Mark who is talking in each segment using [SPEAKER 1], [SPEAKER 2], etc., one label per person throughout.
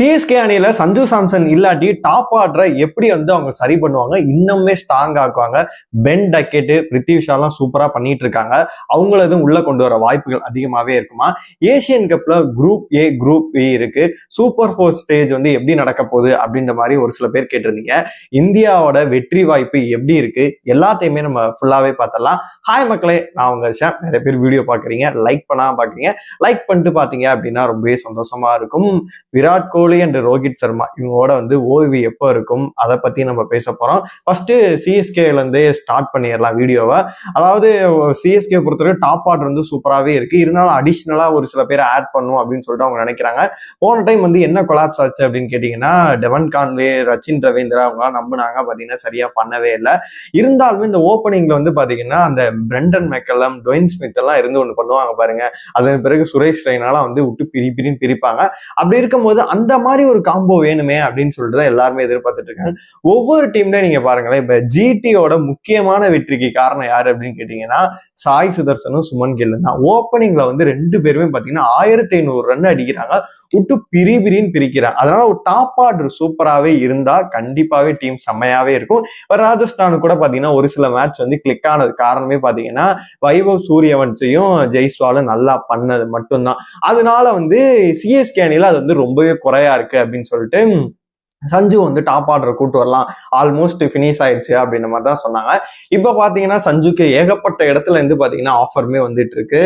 [SPEAKER 1] CSK அணியில சஞ்சு சாம்சன் இல்லாட்டி top ஆர்டரை எப்படி வந்து அவங்க சரி பண்ணுவாங்க இன்னுமே ஸ்ட்ராங் ஆக்குவாங்க பென் டக்கெட்டு பிரித்திவிஷாலாம் சூப்பரா பண்ணிட்டு இருக்காங்க. அவங்களதும் உள்ள கொண்டு வர வாய்ப்புகள் அதிகமாவே இருக்குமா? ஏசியன் கப்ல குரூப் ஏ குரூப் பி இருக்கு. சூப்பர் ஃபோர் ஸ்டேஜ் வந்து எப்படி நடக்க போகுது அப்படின்ற மாதிரி ஒரு சில பேர் கேட்டிருந்தீங்க. இந்தியாவோட வெற்றி வாய்ப்பு எப்படி இருக்கு? எல்லாத்தையுமே நம்ம ஃபுல்லாவே பார்த்தலாம் ஹாய் மக்களே நான் உங்க ஷாம் நிறைய பேர் வீடியோ பாக்குறீங்க லைக் பண்ணாம பாக்குறீங்க லைக் பண்ணிட்டு பாத்தீங்க அப்படின்னா ரொம்பவே சந்தோஷமா இருக்கும். விராட் கோலி அண்ட் ரோஹித் சர்மா இவங்களோட வந்து ஓய்வு எப்போ இருக்கும்? அதை பத்தி நம்ம பேச போறோம். ஃபர்ஸ்ட் சிஎஸ்கேல ஸ்டார்ட் பண்ணிடலாம் வீடியோவை அதாவது சிஎஸ்கே பொறுத்தவரை டாப் ஆர்டர் வந்து சூப்பராகவே இருக்கு. இருந்தாலும் அடிஷ்னலா ஒரு சில பேர் ஆட் பண்ணும் அப்படின்னு சொல்லிட்டு அவங்க நினைக்கிறாங்க. போன டைம் வந்து என்ன கொலாப்ஸ் ஆச்சு அப்படின்னு கேட்டீங்கன்னா டெவன் கான்வே ரச்சின் ரவீந்திரா அவங்களாம் நம்பினாங்க. பாத்தீங்கன்னா சரியா பண்ணவே இல்லை. இருந்தாலுமே இந்த ஓப்பனிங்ல வந்து பாத்தீங்கன்னா அந்த பிரெண்டன் மெக்கெல்லாம் டொயின் ஸ்மித் எல்லாம் இருந்து ஒன்று பண்ணுவாங்க பாருங்க. அதன் பிறகு சுரேஷ் ரெய்னாலாம் வந்து விட்டு பிரி பிரின்னு பிரிப்பாங்க. அப்படி இருக்கும்போது அந்த மாதிரி ஒரு காம்போ வேணுமே அப்படின்னு சொல்லிட்டு தான் எல்லாருமே எதிர்பார்த்துட்டு இருக்காங்க. ஒவ்வொரு டீம்லேயும் நீங்க பாருங்களேன் இப்ப ஜிடியோட முக்கியமான வெற்றிக்கு காரணம் யாரு அப்படின்னு கேட்டீங்கன்னா சாய் சுதர்சனும் சுமன் கில்லன் தான் ஓப்பனிங்ல வந்து ரெண்டு பேருமே பாத்தீங்கன்னா ஆயிரத்தி ஐநூறு ரன் அடிக்கிறாங்க. விட்டு பிரி பிரின்னு பிரிக்கிறாங்க. அதனால ஒரு டாப் ஆர்டர் சூப்பராகவே இருந்தா கண்டிப்பாவே டீம் செம்மையாவே இருக்கும். இப்ப ராஜஸ்தான் கூட பாத்தீங்கன்னா ஒரு சில மேட்ச் வந்து கிளிக் ஆனது காரணமே பார்த்தீங்கன்னா வைபவ் சூரியவன்ஸையும் ஜெய்ஸ்வாலும் நல்லா பண்ணது மட்டும்தான். அதனால வந்து சிஎஸ்கே அணியில அது வந்து ரொம்பவே குறையா இருக்கு அப்படின்னு சொல்லிட்டு சஞ்சு வந்து டாப் ஆர்டர் கூட்டு வரலாம். ஆல்மோஸ்ட் ஃபினிஷ் ஆயிடுச்சு அப்படின்ற மாதிரி தான் சொன்னாங்க. இப்போ பார்த்தீங்கன்னா சஞ்சுக்கு ஏகப்பட்ட இடத்துல இருந்து பார்த்தீங்கன்னா ஆஃபருமே வந்துட்டு இருக்கு.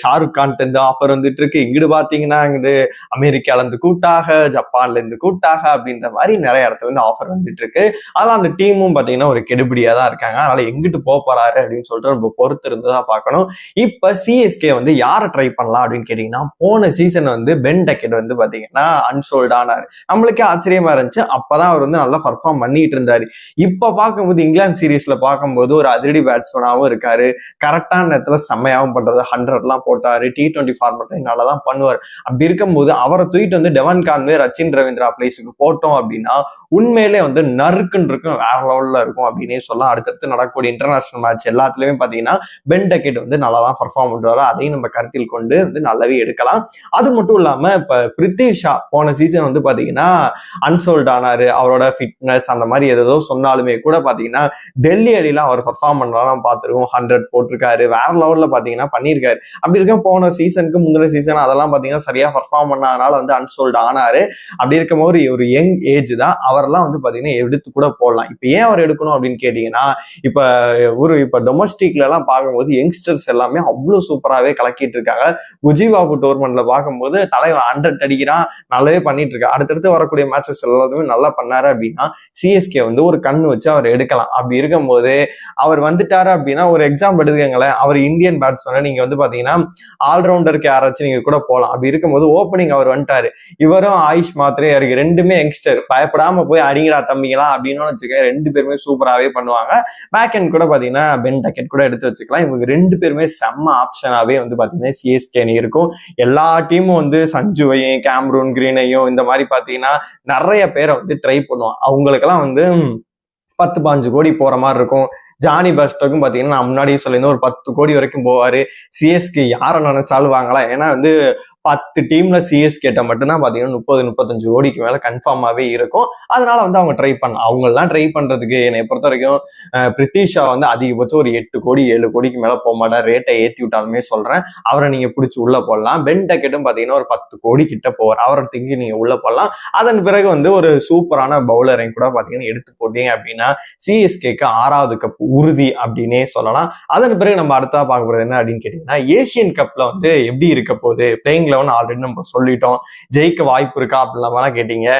[SPEAKER 1] ஷாருக் கான்ட்டு ஆஃபர் வந்துட்டு இருக்கு. இங்கிட்டு பார்த்தீங்கன்னா இங்கிட்டு அமெரிக்காலேருந்து கூட்டாக ஜப்பான்லேருந்து கூட்டாக அப்படின்ற மாதிரி நிறைய இடத்துல இருந்து ஆஃபர் வந்துட்டு இருக்கு. அதெல்லாம் அந்த டீமும் பார்த்தீங்கன்னா ஒரு கெடுபடியாக தான் இருக்காங்க. அதனால எங்கிட்டு போக போறாரு அப்படின்னு சொல்லிட்டு நம்ம பொறுத்து இருந்து தான் பார்க்கணும். இப்போ சிஎஸ்கே வந்து யாரை ட்ரை பண்ணலாம் அப்படின்னு கேட்டீங்கன்னா போன சீசன் வந்து பென் டக்கெட் வந்து பார்த்தீங்கன்னா அன்சோல்டானார் நம்மளுக்கு நம்மளுக்கே ஆச்சரியமா இருந்துச்சு. அப்பதான் அவர் வந்து நல்லா பர்ஃபார்ம் பண்ணிட்டு இருந்தாரு. இப்ப பார்க்கும்போது இங்கிலாந்து சீரீஸ்ல பார்க்கும்போது ஒரு அதிரடி பேட்ஸ்மேனாகவும் இருக்காரு. கரெக்டான நேரத்துல செம்மையாகவும் பண்றது ஹண்ட்ரட்லாம் போட்டாரு. டி டுவெண்ட்டி ஃபார்மெட்டையும் நல்லா தான் பண்ணுவார். அப்படி இருக்கும்போது அவரை தூக்கிட்டு வந்து டெவன் கான்வே ரச்சின் ரவீந்திரா பிளேஸுக்கு போட்டோம் அப்படின்னா உண்மையிலே வந்து நறுக்குன்னு இருக்கும். வேற லெவல்ல இருக்கும் அப்படின்னே சொல்லலாம். அடுத்தடுத்து நடக்கக்கூடிய இன்டர்நேஷனல் மேட்ச் எல்லாத்துலயுமே பாத்தீங்கன்னா பென் டக்கெட் வந்து நல்லா தான் பர்ஃபார்ம் பண்றாரு. அதையும் நம்ம கருத்தில் கொண்டு வந்து நல்லாவே எடுக்கலாம். அது மட்டும் இல்லாம இப்ப பிரித்திஷா போன சீசன் வந்து பாத்தீங்கன்னா அன்சோல்ட் ஆனாரு அவரோட ஃபிட்னஸ் அந்த மாதிரி ஏதோ சொன்னாலுமே கூட பாத்தீங்கன்னா டெல்லி அடியில அவர் பர்ஃபார்ம் பண்ணலாம் பார்த்துருக்கோம் ஹண்ட்ரட் போட்டிருக்காரு. வேற லெவல்ல பாத்தீங்கன்னா பண்ணியிருக்காரு அப்படி இருக்க போன சீசனுக்கு முந்தின சீசன் அதெல்லாம் பாத்தீங்கன்னா சரியா பர்ஃபார்ம் பண்ணாதனால வந்து அன்சோல்ட் ஆனாரு. அப்படி இருக்கும் போது ஒரு யங் ஏஜ் தான் அவரெல்லாம் வந்து பாத்தீங்கன்னா எடுத்து கூட போடலாம். இப்போ ஏன் அவர் எடுக்கணும் அப்படின்னு கேட்டீங்கன்னா இப்ப ஒரு இப்ப டொமஸ்டிக்ல எல்லாம் பார்க்கும்போது யங்ஸ்டர்ஸ் எல்லாமே அவ்வளவு சூப்பராகவே கலக்கிட்டு இருக்காங்க. குஜிவாபு டோர்மெண்ட்ல பார்க்கும்போது தலைவன் ஹண்ட்ரட் அடிக்கிறான். நல்லாவே பண்ணிட்டு இருக்கா அடுத்தடுத்து வரக்கூடிய மேட்சஸ் எல்லாத்தையுமே நல்லா பண்ணாரு அப்படின்னா சிஎஸ்கே வந்து ஒரு கண் வச்சு அவர் எடுக்கலாம். அப்படி இருக்கும்போது அவர் வந்துட்டாரு அப்படின்னா ஒரு எக்ஸாம்பிள் எடுத்துக்கங்களேன். அவர் இந்தியன் பேட்ஸ்மேன் நீங்க வந்து பாத்தீங்கன்னா ஆல்ரவுண்டருக்கு யாராச்சும் நீங்க கூட போகலாம் அப்படி இருக்கும்போது ஓப்பனிங் அவர் வந்துட்டாரு. இவரும் ஆயுஷ் மாத்திரே இருக்கு ரெண்டுமே யங்ஸ்டர் பயப்படாம போய் அடிங்கடா தம்பிங்களா அப்படின்னு வச்சுக்க ரெண்டு பேருமே சூப்பராகவே பண்ணுவாங்க. பேக் அண்ட் கூட பாத்தீங்கன்னா பென் டக்கெட் கூட எடுத்து வச்சுக்கலாம். இவங்க ரெண்டு பேருமே செம்ம ஆப்ஷனாவே வந்து பாத்தீங்கன்னா சிஎஸ்கே இருக்கும். எல்லா டீமும் வந்து சஞ்சுவையும் கேம்ரூன் கிரீனையும் இந்த மாதிரி பாத்தீங்கன்னா நிறைய பேரை வந்து ட்ரை பண்ணுவோம் அவங்களுக்கெல்லாம் வந்து பத்து பாஞ்சு கோடி போற மாதிரி இருக்கும். ஜானி பஸ்டோக்கும் பார்த்தீங்கன்னா நான் முன்னாடியே சொல்லியிருந்தேன் ஒரு பத்து கோடி வரைக்கும் போவார். சிஎஸ்கே யாரை நினைச்சாலும் வாங்கலாம். ஏன்னா வந்து பத்து டீம்ல சிஎஸ் கேட்ட மட்டும்தான் பாத்தீங்கன்னா முப்பது முப்பத்தஞ்சு கோடிக்கு மேல கன்ஃபார்மாவே இருக்கும். அதனால வந்து அவங்க ட்ரை பண்ணலாம் அவங்கெல்லாம் ட்ரை பண்றதுக்கு என்னை பொறுத்த வரைக்கும் பிரிட்டிஷா வந்து அதிகபட்சம் ஒரு எட்டு கோடி ஏழு கோடிக்கு மேல போக மாட்டேன் ரேட்டை ஏத்தி விட்டாலுமே சொல்றேன். அவரை நீங்க பிடிச்சி உள்ள போடலாம். பென் டக்கெட்டும் பாத்தீங்கன்னா ஒரு பத்து கோடி கிட்ட போவார். அவரை திங்கி நீங்க உள்ள போடலாம். அதன் பிறகு வந்து ஒரு சூப்பரான பவுலரையும் கூட பாத்தீங்கன்னா எடுத்து போட்டீங்க அப்படின்னா சிஎஸ்கேக்கு ஆறாவது கப் உறுதி அப்படின்னே சொல்லலாம். அதன் பிறகு நம்ம அடுத்தா பார்க்க போறது என்ன அப்படின்னு கேட்டீங்கன்னா ஏசியன் கப்ல வந்து எப்படி இருக்க போகுது? பிளேயிங் லெவன் ஆல்ரெடி நம்ம சொல்லிட்டோம். ஜெயிக்க வாய்ப்பு இருக்கா அப்படிலாம் கேட்டீங்க.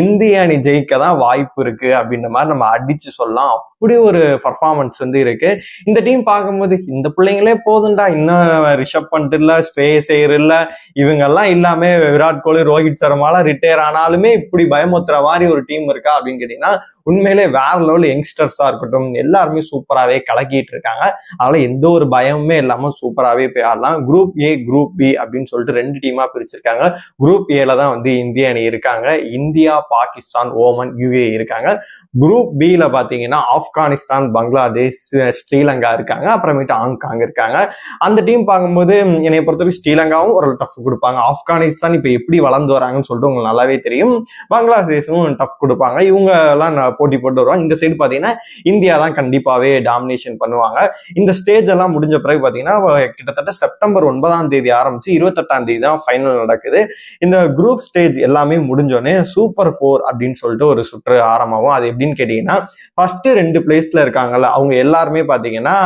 [SPEAKER 1] இந்திய அணி ஜெயிக்க தான் வாய்ப்பு இருக்கு அப்படின்ற மாதிரி நம்ம அடிச்சு சொல்லலாம். அப்படி ஒரு பர்ஃபார்மன்ஸ் வந்து இருக்கு. இந்த டீம் பார்க்கும்போது இந்த பிள்ளைங்களே போதும்டா இன்னும் ரிஷப் பண்ட் இல்ல ஸ்பேசேர் இல்ல இவங்கெல்லாம் இல்லாம விராட் கோலி ரோஹித் சர்மாலாம் ரிட்டையர் ஆனாலுமே இப்படி பயமுத்துற மாதிரி ஒரு டீம் இருக்கா அப்படின்னு கேட்டீங்கன்னா உண்மையிலே வேற லெவல் யங்ஸ்டர்ஸா இருக்கட்டும் எல்லாருமே சூப்பராகவே கலக்கிட்டு இருக்காங்க. அதனால எந்த ஒரு பயமுமே இல்லாம சூப்பராகவே போய் ஆடலாம். குரூப் ஏ குரூப் பி அப்படின்னு சொல்லிட்டு ரெண்டு ரெண்டு டீமா பிரிச்சிருக்காங்க. குரூப் ஏல தான் வந்து இந்திய அணி இருக்காங்க. இந்தியா பாகிஸ்தான் ஓமன் யூஏ இருக்காங்க. குரூப் பியில பாத்தீங்கன்னா ஆப்கானிஸ்தான் பங்களாதேஷ் ஸ்ரீலங்கா இருக்காங்க. அப்புறமேட்டு ஹாங்காங் இருக்காங்க. அந்த டீம் பார்க்கும்போது என்னை பொறுத்தவரை ஸ்ரீலங்காவும் ஒரு டஃப் கொடுப்பாங்க. ஆப்கானிஸ்தான் இப்போ எப்படி வளர்ந்து வராங்கன்னு சொல்லிட்டு உங்களுக்கு நல்லாவே தெரியும். பங்களாதேஷும் டஃப் கொடுப்பாங்க. இவங்க எல்லாம் போட்டி போட்டு வருவாங்க. இந்த சைடு பாத்தீங்கன்னா இந்தியா தான் கண்டிப்பாவே டாமினேஷன் பண்ணுவாங்க. இந்த ஸ்டேஜ் எல்லாம் முடிஞ்ச பிறகு பாத்தீங்கன்னா கிட்டத்தட்ட செப்டம்பர் ஒன்பதாம் தேதி ஆரம்பிச்சு இருபத்தெட்டாம் தேதி தான் ஃபைனல் நடக்குது. இந்த குரூப் ஸ்டேஜ் எல்லாமே முடிஞ்சோடனே சூப்பர் ஃபோர் அப்படின்னு சொல்லிட்டு ஒரு சுற்று ஆரம்பமாகும். அது எப்படின்னு கேட்டீங்கன்னா ஃபர்ஸ்ட் ரெண்டு பிளேஸ்ல இருக்காங்கல்ல அவங்க எல்லாருமே பாத்தீங்கன்னா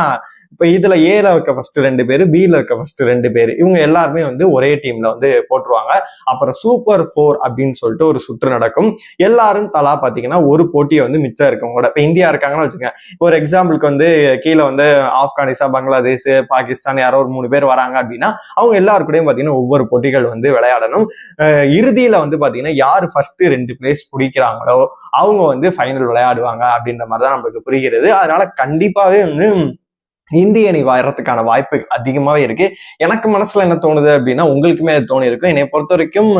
[SPEAKER 1] இப்போ இதில் e ஏல இருக்க ஃபர்ஸ்ட் ரெண்டு பேர் பியில் இருக்க ஃபர்ஸ்ட் ரெண்டு பேர் இவங்க எல்லாருமே வந்து ஒரே டீம்ல வந்து போட்டுருவாங்க. அப்புறம் சூப்பர் ஃபோர் அப்படின்னு சொல்லிட்டு ஒரு சுற்று நடக்கும். எல்லாரும் தலா பார்த்தீங்கன்னா ஒரு போட்டியை வந்து மிச்சம் இருக்கவங்களோட இப்போ இந்தியா இருக்காங்கன்னு வச்சுக்கோங்க. ஒரு எக்ஸாம்பிளுக்கு வந்து கீழே வந்து ஆப்கானிஸ்தான் பங்களாதேஷ் பாகிஸ்தான் யாரோ ஒரு மூணு பேர் வராங்க அப்படின்னா அவங்க எல்லாருக்கூடையும் கூடயும் ஒவ்வொரு போட்டிகள் வந்து விளையாடணும். இறுதியில் வந்து பார்த்தீங்கன்னா யார் ஃபர்ஸ்ட் ரெண்டு பிளேஸ் பிடிக்கிறாங்களோ அவங்க வந்து ஃபைனல் விளையாடுவாங்க அப்படின்ற மாதிரி தான் நம்மளுக்கு புரிகிறது. அதனால கண்டிப்பாகவே வந்து இந்திய அணி வர்றதுக்கான வாய்ப்புகள் அதிகமாகவே இருக்கு. எனக்கு மனசுல என்ன தோணுது அப்படின்னா உங்களுக்குமே அது தோணி இருக்கும் என்னை பொறுத்த வரைக்கும்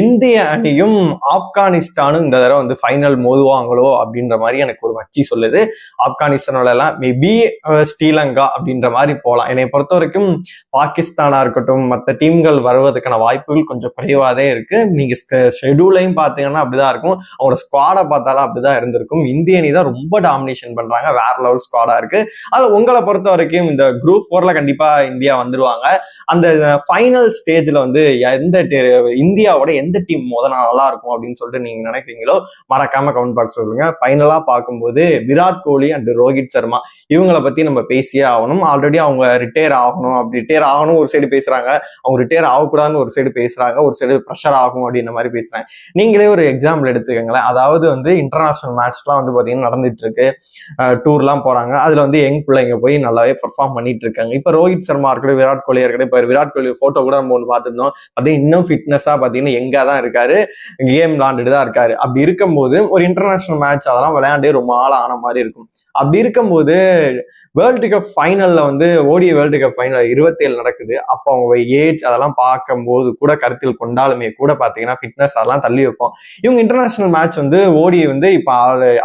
[SPEAKER 1] இந்திய அணியும் ஆப்கானிஸ்தானும் இந்த தடவை வந்து ஃபைனல் மோதுவாங்களோ அப்படின்ற மாதிரி எனக்கு ஒரு மச்சி சொல்லுது. ஆப்கானிஸ்தானோட எல்லாம் மேபி ஸ்ரீலங்கா அப்படின்ற மாதிரி போகலாம் என்னை பொறுத்த வரைக்கும் பாகிஸ்தானா இருக்கட்டும் மற்ற டீம்கள் வருவதற்கான வாய்ப்புகள் கொஞ்சம் குறைவாதே இருக்கு. நீங்க ஷெடியூலையும் பார்த்தீங்கன்னா அப்படிதான் இருக்கும். அவங்களோட ஸ்குவாடை பார்த்தாலும் அப்படிதான் இருந்திருக்கும். இந்திய அணி தான் ரொம்ப டாமினேஷன் பண்றாங்க. வேற லெவல் ஸ்குவாடா இருக்கு. அதுல உங்களை பொறுத்த பொறுத்த வரைக்கும் இந்த குரூப் ஃபோர்ல கண்டிப்பா இந்தியா வந்துருவாங்க. அந்த ஃபைனல் ஸ்டேஜ்ல வந்து எந்த இந்தியாவோட எந்த டீம் முதல்ல நல்லா இருக்கும் அப்படின்னு சொல்லிட்டு நீங்க நினைக்கிறீங்களோ மறக்காம கமெண்ட் பாக்ஸ் சொல்லுங்க. ஃபைனலா பார்க்கும்போது விராட் கோலி அண்ட் ரோஹித் சர்மா இவங்கள பத்தி நம்ம பேசியே ஆகணும். ஆல்ரெடி அவங்க ரிட்டையர் ஆகணும். அப்படி ரிட்டையர் ஆகணும் ஒரு சைடு பேசுறாங்க. அவங்க ரிட்டையர் ஆகக்கூடாதுன்னு ஒரு சைடு பேசுறாங்க. ஒரு சைடு ப்ரெஷர் ஆகும் அப்படின்ற மாதிரி பேசுறாங்க. நீங்களே ஒரு எக்ஸாம்பிள் எடுத்துக்கோங்களேன். அதாவது வந்து இன்டர்நேஷனல் மேட்ச்லாம் வந்து பாத்தீங்கன்னா நடந்துட்டு இருக்கு. டூர்லாம் போறாங்க. அதுல வந்து யங் பிள்ளைங்க போய் நல்லாவே பெர்ஃபார்ம் பண்ணிட்டு இருக்காங்க இப்போ ரோஹித் சர்மா இருக்கட்டும் விராட் கோலியா இருக்கட்டும் இப்போ விராட் கோலி ஃபோட்டோ கூட நம்ம ஒன்று பார்த்துருந்தோம். பார்த்தீங்கன்னா இன்னும் ஃபிட்னஸாக பார்த்தீங்கன்னா எங்கே தான் இருக்காரு கேம் விளாண்டுட்டு தான் இருக்காரு. அப்படி இருக்கும்போது ஒரு இன்டர்நேஷனல் மேட்ச் அதெல்லாம் விளையாண்டே ரொம்ப ஆள் ஆன மாதிரி இருக்கும். அப்படி இருக்கும்போது வேர்ல்டு கப் ஃபைனல்ல வந்து ஓடிய வேர்ல்டு கப் ஃபைனல் இருபத்தேழு நடக்குது. அப்போ அவங்க ஏஜ் அதெல்லாம் பார்க்கும்போது கூட கருத்தில் கொண்டாலுமே கூட பார்த்தீங்கன்னா ஃபிட்னஸ் அதெல்லாம் தள்ளி வைப்போம். இவங்க இன்டர்நேஷனல் மேட்ச் வந்து ஓடி வந்து இப்போ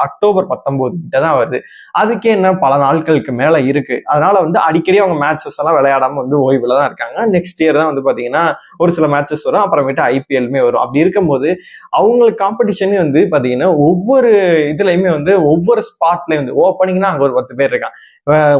[SPEAKER 1] அக்டோபர் பத்தொம்போது கிட்ட தான் வருது. அதுக்கே என்ன பல நாட்களுக்கு மேலே இருக்கு. அதனால வந்து அடிக்கடி அவங்க மேட்சஸ் எல்லாம் விளையாடாம வந்து ஓய்வுல தான் இருக்காங்க. நெக்ஸ்ட் இயர் தான் வந்து பாத்தீங்கன்னா ஒரு சில மேட்சஸ் வரும். அப்புறமேட்டு ஐபிஎல்மே வரும். அப்படி இருக்கும்போது அவங்களுக்கு காம்படிஷனே வந்து பாத்தீங்கன்னா ஒவ்வொரு இதுலயுமே வந்து ஒவ்வொரு ஸ்பாட்லயும் வந்து ஓப்பனிங்னா அங்க ஒரு பத்து பேர் இருக்கான்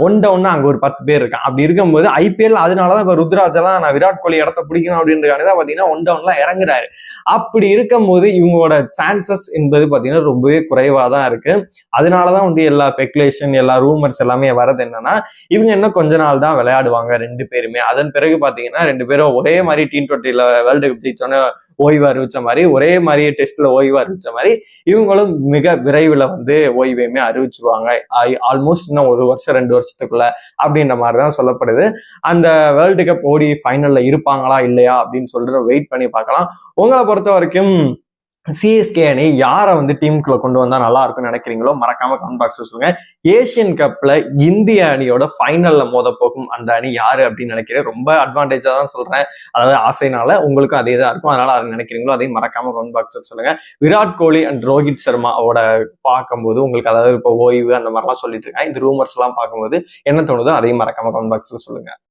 [SPEAKER 1] ஒன் டவுன்னா அங்க ஒரு பத்து பேர் இருக்கான் அப்படி இருக்கும்போது ஐபிஎல் அதனாலதான் இப்ப ருத்ராஜ் எல்லாம் நான் விராட் கோலி இடத்த பிடிக்கணும் அப்படின்றதுக்காக தான் பாத்தீங்கன்னா ஒன் டவுன்லாம் இறங்குறாரு. அப்படி இருக்கும்போது இவங்களோட சான்சஸ் என்பது பாத்தீங்கன்னா ரொம்பவே குறைவா தான் இருக்கு. அதனாலதான் வந்து எல்லா ஸ்பெகுலேஷன் எல்லா ரூமர்ஸ் எல்லாமே வரது என்னன்னா இவங்க இன்னும் கொஞ்ச நாள் தான் விளையாடுவாங்க ரெண்டு பேருமே. அதன் பிறகு பாத்தீங்கன்னா ரெண்டு பேரும் ஒரே மாதிரி டீம் டுவெண்ட்டில வேர்ல்டு கப் ஜெயிச்சோன்னே ஓய்வு அறிவிச்ச மாதிரி ஒரே மாதிரி டெஸ்ட்ல ஓய்வு அறிவிச்ச மாதிரி இவங்களும் மிக விரைவில் வந்து ஓய்வையுமே அறிவிச்சிருவாங்க. ஆல்மோஸ்ட் இன்னும் ஒரு வருஷம் ரெண்டு வருஷத்துக்குள்ள அப்படின்ற மாதிரி தான் சொல்லப்படுது. அந்த வேர்ல்டு கப் ஓடி ஃபைனல்ல இருப்பாங்களா இல்லையா அப்படின்னு சொல்லிட்டு வெயிட் பண்ணி பார்க்கலாம். உங்களை பொறுத்த வரைக்கும் சிஎஸ்கே அணி யாரை வந்து டீமுக்குள்ள கொண்டு வந்தா நல்லா இருக்கும்னு நினைக்கிறீங்களோ மறக்காம கமெண்ட் பாக்ஸ் சொல்லுங்க. ஏசியன் கப்ல இந்திய அணியோட ஃபைனல்ல மோத போகும் அந்த அணி யாரு அப்படின்னு நினைக்கிறேன். ரொம்ப அட்வான்டேஜா தான் சொல்றேன். அதாவது ஆசைனால உங்களுக்கும் அதே தான் இருக்கும். அதனால அதை நினைக்கிறீங்களோ அதையும் மறக்காம கமெண்ட் பாக்ஸ் சொல்லுங்க. விராட் கோலி அண்ட் ரோஹித் சர்மாவோட பார்க்கும்போது உங்களுக்கு அதாவது இப்போ ஓய்வு அந்த மாதிரிலாம் சொல்லிட்டு இருக்காங்க இந்த ரூமர்ஸ் எல்லாம் பார்க்கும்போது என்ன தோணுதோ அதையும் மறக்காம கமெண்ட் பாக்ஸ்ல சொல்லுங்க.